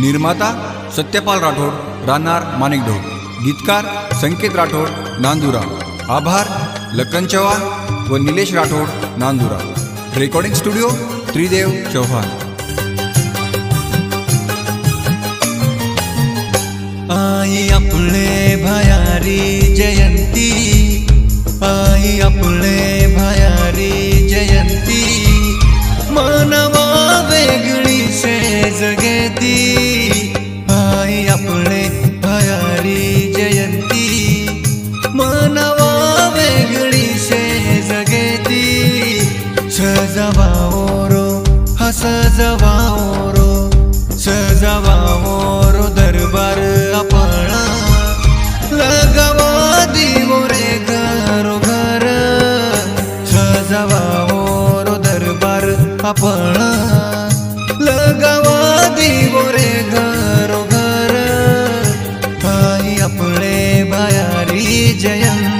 निर्माता सत्यपाल राठोड राहणार माणिकडोह गीतकार संकेत राठोड नांदुरा आभार लखन चव्हाण व निलेश राठोड नांदुरा रेकॉर्डिंग स्टुडिओ त्रिदेव चौहान. आई अपने भयारी सजवाओरो हा सजवाओरो दरबार आपणा. लगावा दिवो रे घरो घर सजवाओरो दरबार आपणा. लगावा दिवो रे घरो घर आई आपले भयारी जयंती.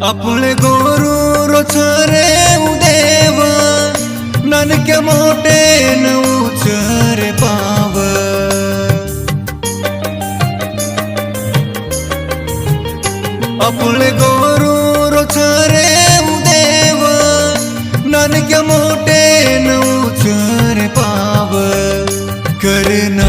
આપણે ಗೋರೂರು ಚರೆ ಉದೇವ ನನಗೆ ಮೋಟೆ ನಾವು ಚರೆ ಪಾವ આપણે ಗೋರೂರು ಚರೆ ಉದೇವ ನನಗೆ ಮೋಟೆ ನಾವು ಚರೆ ಪಾವ ಕರೆನಾ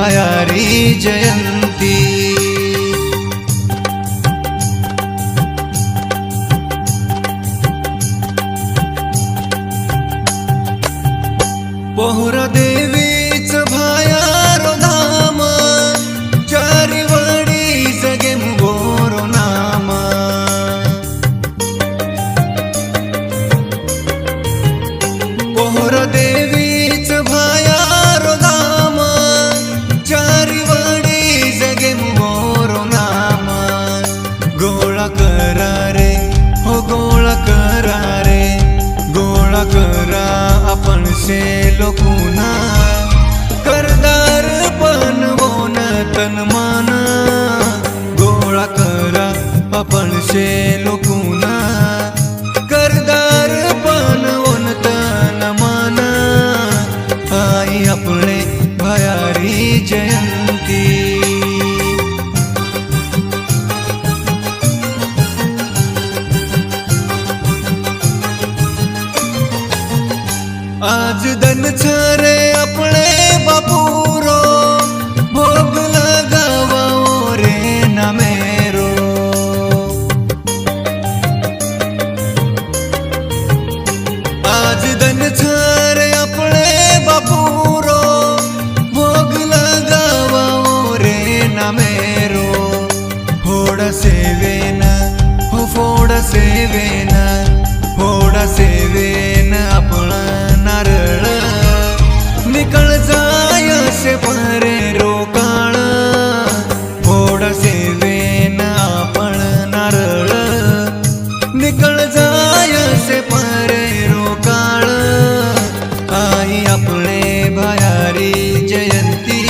आपले भयारी लोकुना करदार पण बोन तन मान. गोळा करा आपण से लोकुना करदार पण तन मान. आई आपले भयारी जयंत. જન્મ છે રે આપણે બાપુરો ભોગ લગાવો રે નમેરો આજ ધન છે રે આપણે બાપુરો ભોગ લગાવો રે નમેરો હોડ સેવેના હો ફોડ સેવેના सेवेना आपण नारळ. निकळ जायसे परे रोकाळ. आई आपले भयारी जयंती.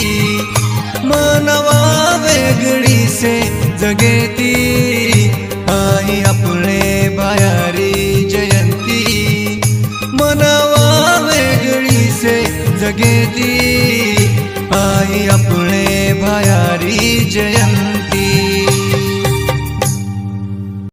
मानवा वेगळी से जगेती. आई आपले भयारी जयंती. मनावा वेगळी से जगेती. आई आपले भयारी जयंती.